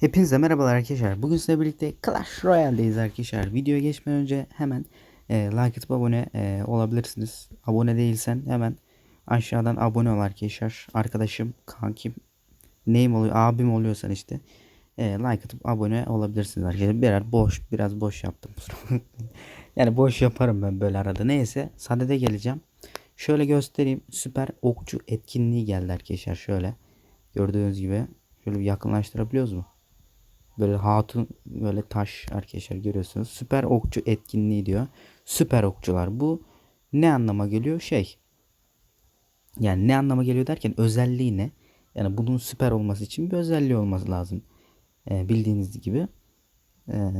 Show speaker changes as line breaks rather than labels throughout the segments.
Hepinize merhabalar arkadaşlar. Bugün sizinle birlikte Clash Royale'deyiz arkadaşlar. Videoya geçmeden önce hemen e, like atıp abone e, olabilirsiniz. Abone değilsen hemen aşağıdan abone ol arkadaşlar. Arkadaşım, kankim, neyim oluyor, abim oluyorsan işte e, like atıp abone olabilirsiniz arkadaşlar. Birer boş, biraz boş yaptım. yani boş yaparım ben böyle arada. Neyse, sadede geleceğim. Şöyle göstereyim. Süper okçu etkinliği geldi arkadaşlar. Şöyle gördüğünüz gibi. Şöyle bir yakınlaştırabiliyoruz mu? Böyle hatun böyle taş arkadaşlar görüyorsunuz. Süper okçu etkinliği diyor. Süper okçular. Bu ne anlama geliyor? Şey. Yani ne anlama geliyor derken özelliği ne? Yani bunun süper olması için bir özelliği olması lazım. Ee, bildiğiniz gibi. Ee,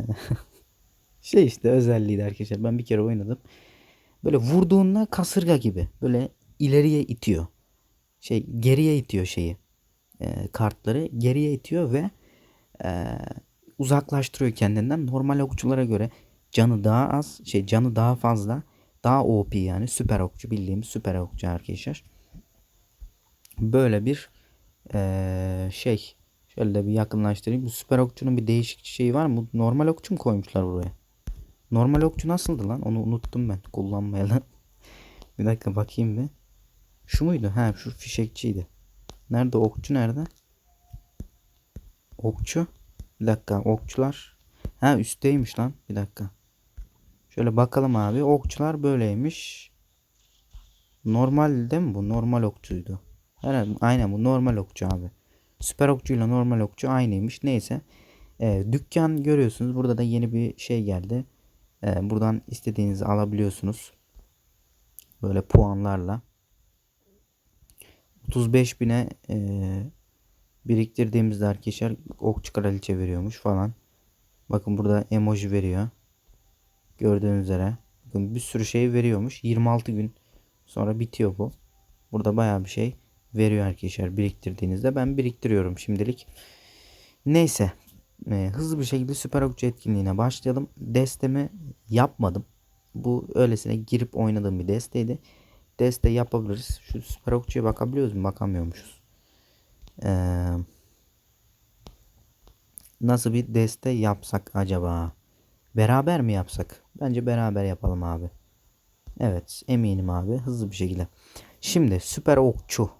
şey işte özelliği de arkadaşlar. Ben bir kere oynadım. Böyle vurduğunda kasırga gibi. Böyle ileriye itiyor. Şey geriye itiyor şeyi. Ee, kartları geriye itiyor ve e, uzaklaştırıyor kendinden. Normal okçulara göre canı daha az, şey canı daha fazla, daha OP yani süper okçu bildiğimiz süper okçu arkadaşlar. Böyle bir e, şey. Şöyle de bir yakınlaştırayım. Bu süper okçunun bir değişik şeyi var mı? Normal okçu mu koymuşlar buraya? Normal okçu nasıldı lan? Onu unuttum ben kullanmayalı. bir dakika bakayım bir. Şu muydu? Ha şu fişekçiydi. Nerede okçu nerede? Okçu. Bir dakika okçular. Ha üstteymiş lan. Bir dakika. Şöyle bakalım abi. Okçular böyleymiş. Normal değil mi bu? Normal okçuydu. Herhalde aynen bu normal okçu abi. Süper okçuyla normal okçu aynıymış. Neyse. Ee, dükkan görüyorsunuz. Burada da yeni bir şey geldi. Ee, buradan istediğinizi alabiliyorsunuz. Böyle puanlarla. 35 bine e, biriktirdiğimizde arkadaşlar okçu kraliçe veriyormuş falan. Bakın burada emoji veriyor. Gördüğünüz üzere. Bakın bir sürü şey veriyormuş. 26 gün sonra bitiyor bu. Burada bayağı bir şey veriyor arkadaşlar biriktirdiğinizde. Ben biriktiriyorum şimdilik. Neyse. e, hızlı bir şekilde süper okçu etkinliğine başlayalım. Destemi yapmadım. Bu öylesine girip oynadığım bir desteydi. Deste yapabiliriz. Şu süper okçuya bakabiliyoruz mu? Bakamıyormuşuz. Ee, nasıl bir deste yapsak acaba? Beraber mi yapsak? Bence beraber yapalım abi. Evet eminim abi hızlı bir şekilde. Şimdi süper okçu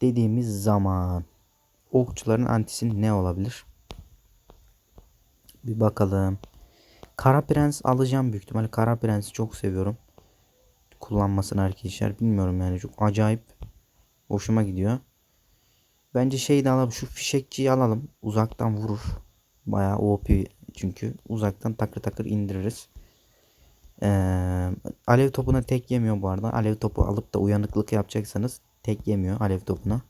dediğimiz zaman okçuların antisi ne olabilir? Bir bakalım. Kara Prens alacağım büyük ihtimalle. Kara Prens'i çok seviyorum. Kullanmasını arkadaşlar. Bilmiyorum yani çok acayip hoşuma gidiyor. Bence şey de alalım. Şu fişekçiyi alalım. Uzaktan vurur. Bayağı OP çünkü. Uzaktan takır takır indiririz. Ee, alev topuna tek yemiyor bu arada. Alev topu alıp da uyanıklık yapacaksanız tek yemiyor alev topuna.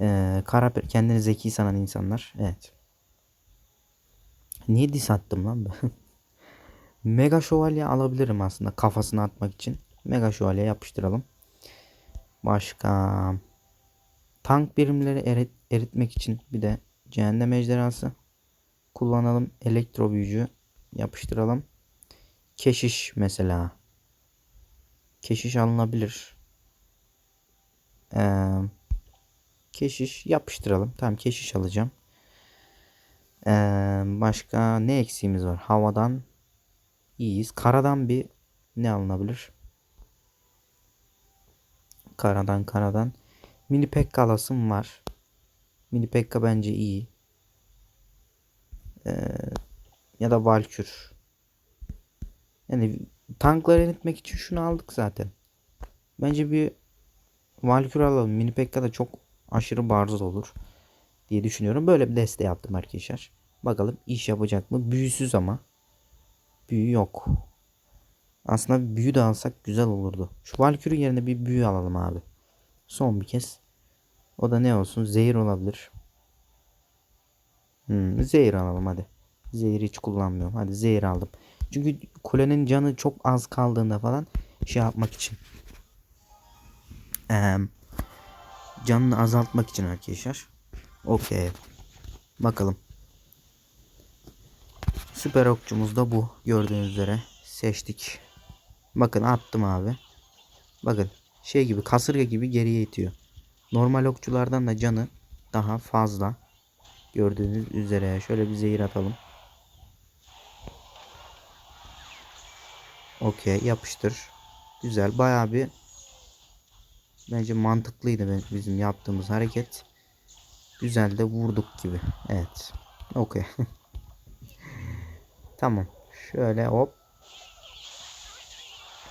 Ee, kara kendini zeki sanan insanlar. Evet. Niye dis attım lan ben? Mega şövalye alabilirim aslında kafasına atmak için. Mega şövalye yapıştıralım. Başka tank birimleri erit, eritmek için bir de cehennem ejderhası kullanalım. Elektro büyücü yapıştıralım. Keşiş mesela. Keşiş alınabilir. Ee, keşiş yapıştıralım. Tamam keşiş alacağım. Ee, başka ne eksiğimiz var? Havadan iyiyiz. Karadan bir ne alınabilir? Karadan karadan. Mini Pekka alasım var. Mini Pekka bence iyi. Ee, ya da Valkür. Yani tankları eritmek için şunu aldık zaten. Bence bir Valkür alalım. Mini Pekka da çok aşırı barzı olur diye düşünüyorum. Böyle bir deste yaptım arkadaşlar. Bakalım iş yapacak mı? Büyüsüz ama. Büyü yok. Aslında büyü de alsak güzel olurdu. Şu Valkyrie yerine bir büyü alalım abi. Son bir kez. O da ne olsun? Zehir olabilir. Hmm, zehir alalım hadi. Zehir hiç kullanmıyorum. Hadi zehir aldım. Çünkü kulenin canı çok az kaldığında falan şey yapmak için. Ee, canını azaltmak için arkadaşlar. Okey. Bakalım. Süper okçumuz da bu. Gördüğünüz üzere. Seçtik. Bakın attım abi. Bakın şey gibi kasırga gibi geriye itiyor. Normal okçulardan da canı daha fazla. Gördüğünüz üzere şöyle bir zehir atalım. Okey yapıştır. Güzel bayağı bir bence mantıklıydı bizim yaptığımız hareket. Güzel de vurduk gibi. Evet. Okey. tamam. Şöyle hop.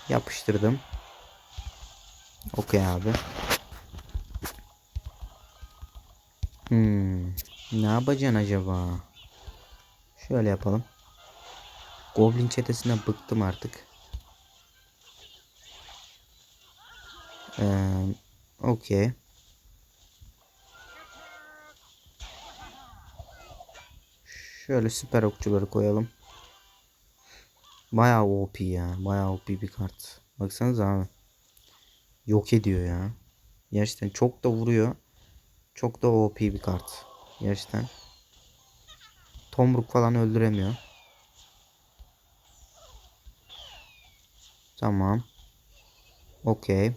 Yapıştırdım. Okey abi. Hmm. Ne yapacaksın acaba? Şöyle yapalım. Goblin çetesinden bıktım artık. Ee, Okey. Şöyle süper okçuları koyalım. Bayağı OP ya. Bayağı OP bir kart. Baksanıza abi. Yok ediyor ya. Gerçekten çok da vuruyor. Çok da OP bir kart. Gerçekten. Tomruk falan öldüremiyor. Tamam. Okey.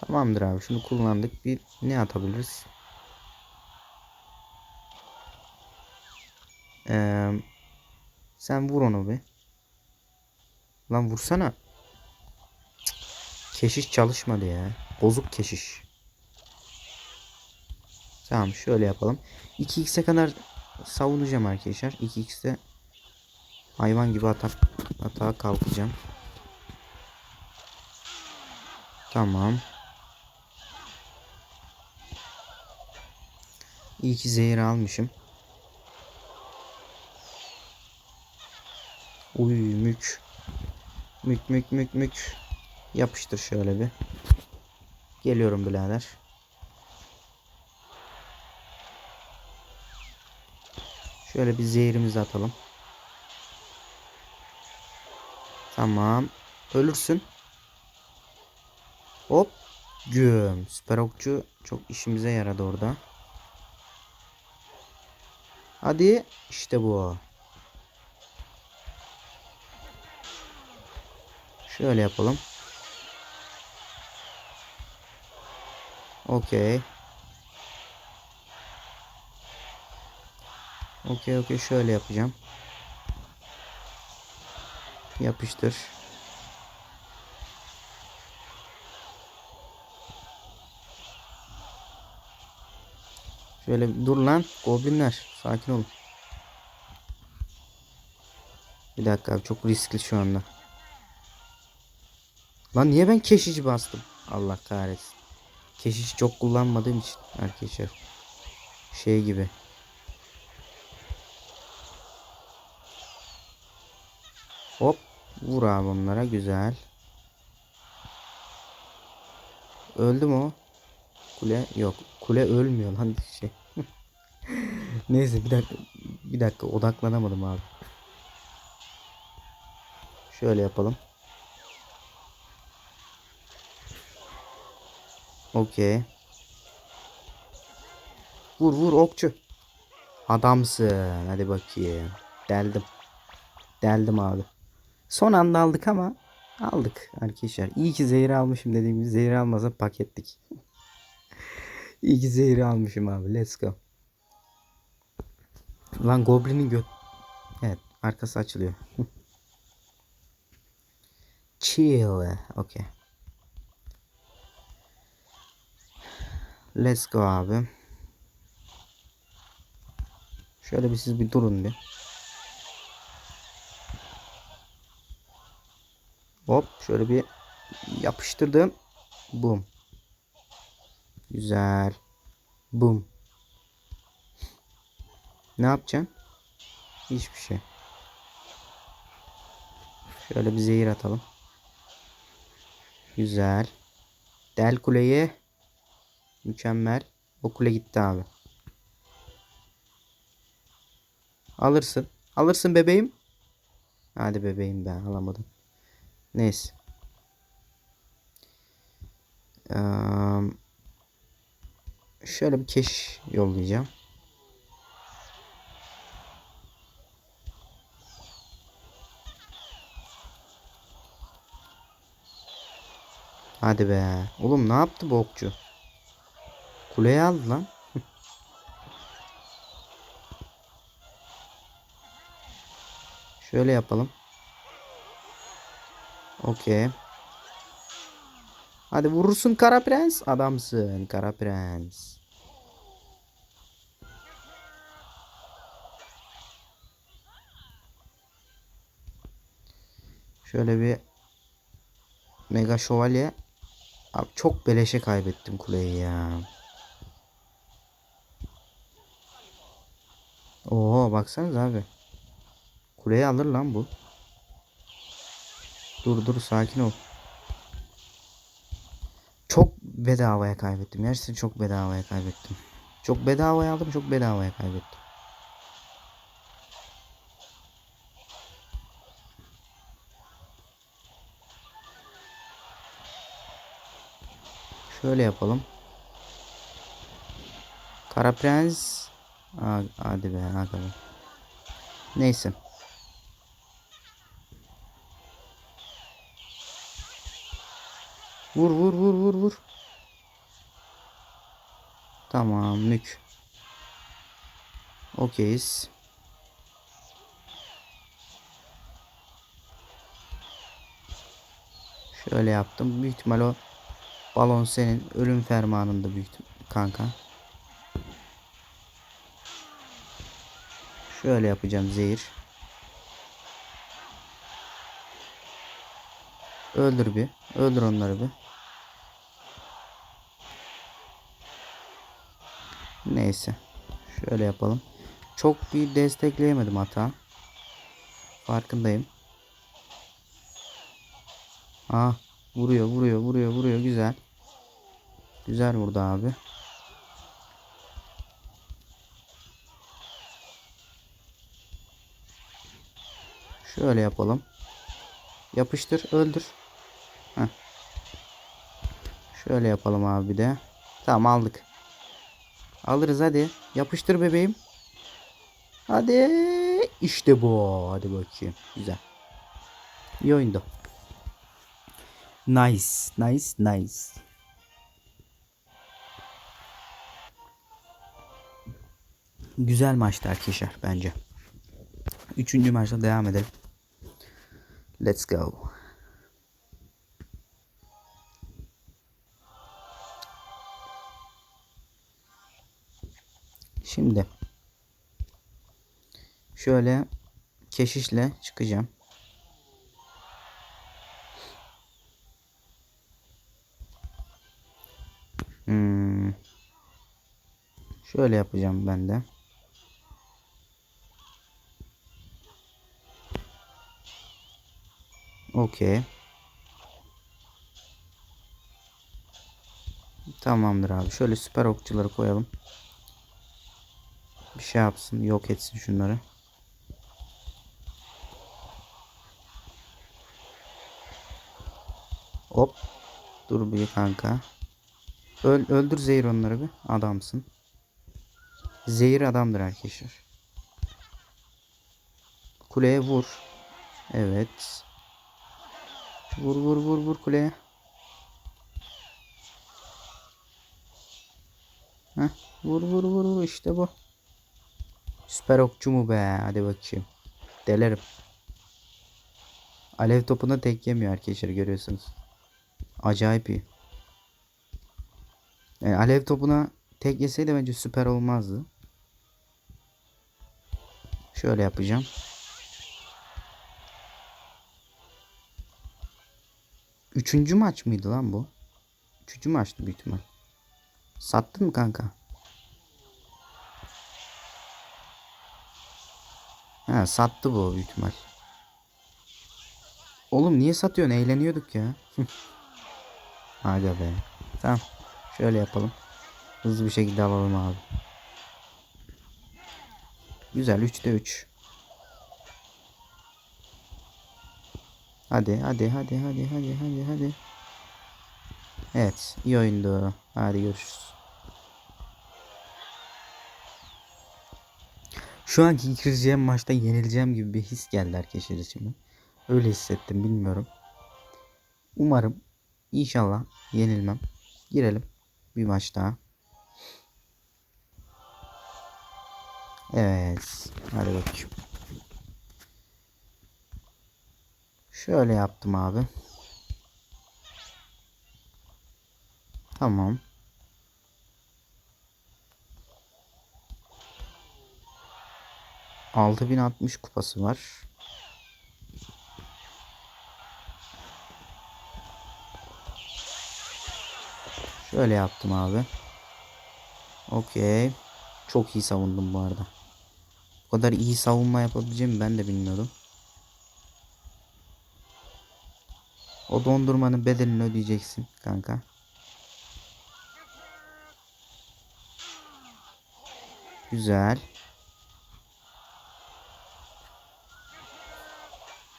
Tamamdır abi. Şunu kullandık. Bir ne atabiliriz? Ee, sen vur onu bir. Lan vursana. Keşiş çalışmadı ya. Bozuk keşiş. Tamam şöyle yapalım. 2x'e kadar savunacağım arkadaşlar. 2x'te hayvan gibi atak atağa kalkacağım. Tamam. İyi ki zehir almışım. Uy mük. Mük mük mük mük. Yapıştır şöyle bir. Geliyorum birader. Şöyle bir zehirimizi atalım. Tamam. Ölürsün. Hop. Güm. Süper okçu çok işimize yaradı orada. Hadi. işte bu. Şöyle yapalım. Okey. Okey okey şöyle yapacağım. Yapıştır. Şöyle dur lan goblinler sakin olun. Bir dakika abi çok riskli şu anda. Lan niye ben keşici bastım? Allah kahretsin. Keşiş çok kullanmadığım için arkadaşlar. Şey gibi. Hop. Vur abi onlara güzel. Öldü mü o? Kule yok. Kule ölmüyor lan şey. Neyse bir dakika bir dakika odaklanamadım abi. Şöyle yapalım. Okey. Vur vur okçu. Adamsın. Hadi bakayım. Deldim. Deldim abi. Son anda aldık ama aldık arkadaşlar. İyi ki zehri almışım dediğim gibi zehri almasa pakettik. İyi ki zehri almışım abi. Let's go. Lan Goblin'in göt. Evet. Arkası açılıyor. Chill. Okay. Let's go abi. Şöyle bir siz bir durun bir. Hop şöyle bir yapıştırdım. Boom. Güzel. Boom. Ne yapacaksın? Hiçbir şey. Şöyle bir zehir atalım. Güzel. Del kuleyi. Mükemmel. O kule gitti abi. Alırsın. Alırsın bebeğim. Hadi bebeğim ben alamadım. Neyse. Eee, şöyle bir keş yollayacağım. Hadi be. Oğlum ne yaptı bu okçu? Kuleye aldı lan. Şöyle yapalım. Okey. Hadi vurursun Kara Prens. Adamsın Kara Prens. Şöyle bir Mega Şövalye. Abi çok beleşe kaybettim kuleyi ya. Oo baksanız abi. Kuleyi alır lan bu. Dur dur sakin ol. Çok bedavaya kaybettim. Gerçekten çok bedavaya kaybettim. Çok bedavaya aldım, çok bedavaya kaybettim. Şöyle yapalım. Kara Prens. Hadi be, hadi be. Neyse. Vur vur vur vur vur. Tamam mük. Okeyiz. Şöyle yaptım. Büyük ihtimal o balon senin ölüm fermanında büyük kanka. Şöyle yapacağım zehir. Öldür bir. Öldür onları bir. Neyse. Şöyle yapalım. Çok bir destekleyemedim hata. Farkındayım. Ah vuruyor vuruyor vuruyor vuruyor güzel. Güzel vurdu abi. Şöyle yapalım. Yapıştır öldür. Heh. Şöyle yapalım abi bir de. Tamam aldık. Alırız hadi. Yapıştır bebeğim. Hadi. İşte bu. Hadi bakayım. Güzel. İyi oyundu. Nice. Nice. Nice. Güzel maçtı arkadaşlar bence. Üçüncü maçta devam edelim. Let's go. Şimdi şöyle keşişle çıkacağım. Hmm. Şöyle yapacağım ben de. Okey. Tamamdır abi. Şöyle süper okçuları koyalım. Bir şey yapsın. Yok etsin şunları. Hop. Dur bir kanka. Öl, öldür zehir onları bir. Adamsın. Zehir adamdır arkadaşlar. Kuleye vur. Evet. Vur vur vur vur kuleye. Heh, vur vur vur vur işte bu. Süper okçu mu be? Hadi bakayım. Delerim. Alev topuna tek yemiyor arkadaşlar görüyorsunuz. Acayip iyi. Yani alev topuna tek yeseydi bence süper olmazdı. Şöyle yapacağım. Üçüncü maç mıydı lan bu? Üçüncü maçtı büyük ihtimal. Sattın mı kanka? Ha sattı bu büyük ihtimal. Oğlum niye satıyorsun? Eğleniyorduk ya. Aga be. Tamam. Şöyle yapalım. Hızlı bir şekilde alalım abi. Güzel 3'te 3. Hadi hadi hadi hadi hadi hadi hadi. Evet iyi oyundu. Hadi görüşürüz. Şu anki gireceğim maçta yenileceğim gibi bir his geldi arkadaşlar içime. Öyle hissettim bilmiyorum. Umarım inşallah yenilmem. Girelim bir maç daha. Evet. Hadi bakayım. Şöyle yaptım abi. Tamam. Altı bin altmış kupası var. Şöyle yaptım abi. Okey. Çok iyi savundum bu arada. Bu kadar iyi savunma yapabileceğimi ben de bilmiyordum. O dondurmanın bedelini ödeyeceksin kanka. Güzel.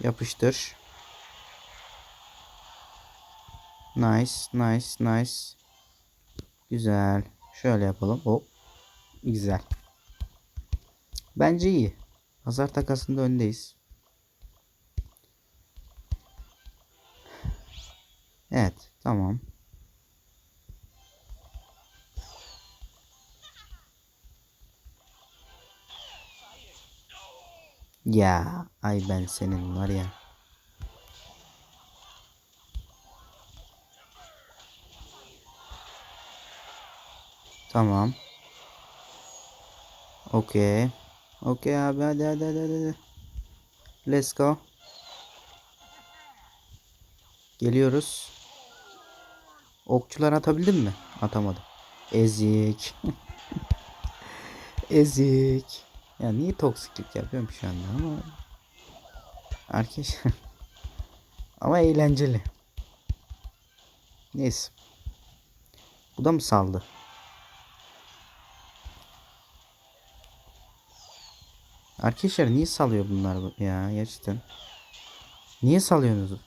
Yapıştır. Nice, nice, nice. Güzel. Şöyle yapalım. Hop. Güzel. Bence iyi. Hazar takasında öndeyiz. Evet. Tamam. Ya ay ben senin var ya. Tamam. Okey. Okey abi hadi hadi hadi hadi. Let's go. Geliyoruz. Okçular atabildim mi? Atamadım. Ezik. Ezik. Ya niye toksiklik yapıyorum şu anda ama arkadaşlar ama eğlenceli. Neyse. Bu da mı saldı? Arkadaşlar niye salıyor bunlar bu- ya gerçekten? Niye salıyorsunuz?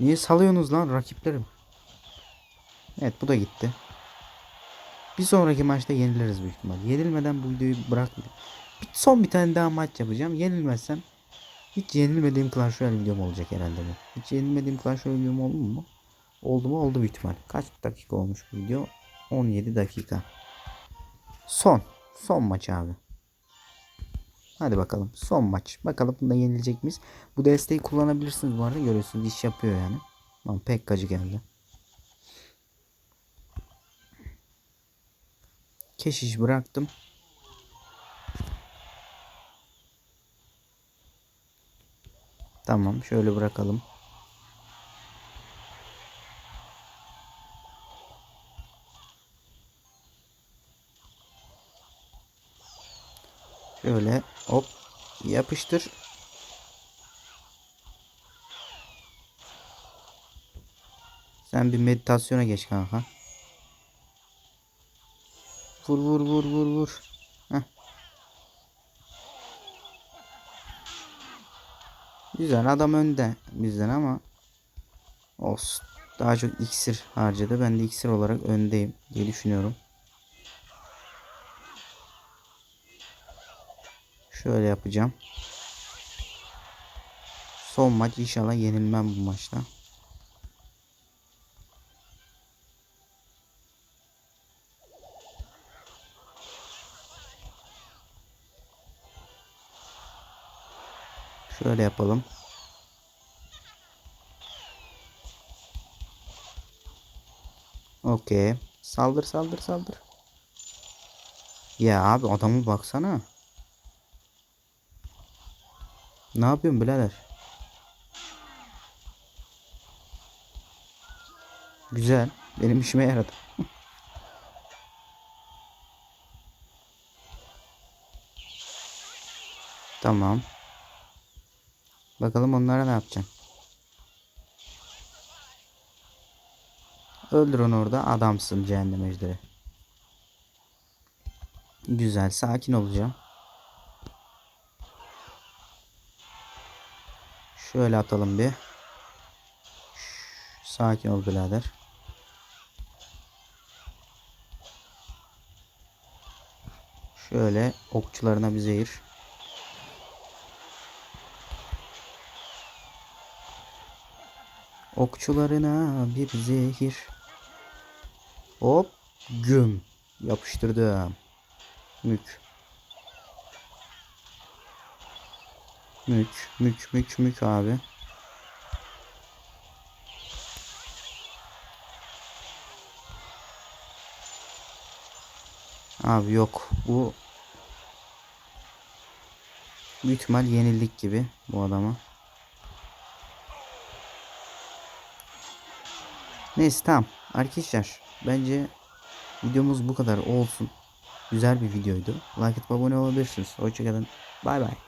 Niye salıyorsunuz lan rakiplerim? Evet bu da gitti. Bir sonraki maçta yeniliriz büyük ihtimal. Yenilmeden bu videoyu bırakmayacağım. Bir, son bir tane daha maç yapacağım. Yenilmezsem hiç yenilmediğim Clash Royale videom olacak herhalde bu. Hiç yenilmediğim Clash Royale videom oldu mu? Oldu mu? Oldu büyük ihtimal. Kaç dakika olmuş bu video? 17 dakika. Son. Son maç abi. Hadi bakalım. Son maç. Bakalım bunda yenilecek miyiz? Bu desteği kullanabilirsiniz bu arada. Görüyorsunuz iş yapıyor yani. Tamam pek gacı geldi. Keşiş bıraktım. Tamam şöyle bırakalım. Şöyle hop yapıştır. Sen bir meditasyona geç kanka. Vur vur vur vur vur. Heh. Güzel adam önde bizden ama olsun. Daha çok iksir harcadı. Ben de iksir olarak öndeyim diye düşünüyorum. Şöyle yapacağım. Son maç inşallah yenilmem bu maçta. Şöyle yapalım. Okey. Saldır saldır saldır. Ya abi adamı baksana. Ne yapıyorsun birader? Güzel. Benim işime yaradı. tamam. Bakalım onlara ne yapacağım. Öldür onu orada. Adamsın cehennem ejderi. Güzel. Sakin olacağım. Şöyle atalım bir. Sakin ol birader. Şöyle okçularına bir zehir. Okçularına bir zehir. Hop güm. Yapıştırdım. Mük. Mük, mük, mük, mük abi. Abi yok. Bu büyük ihtimal yenildik gibi bu adama. Neyse tamam. Arkadaşlar bence videomuz bu kadar olsun. Güzel bir videoydu. Like atıp abone olabilirsiniz. Hoşçakalın. Bay bay.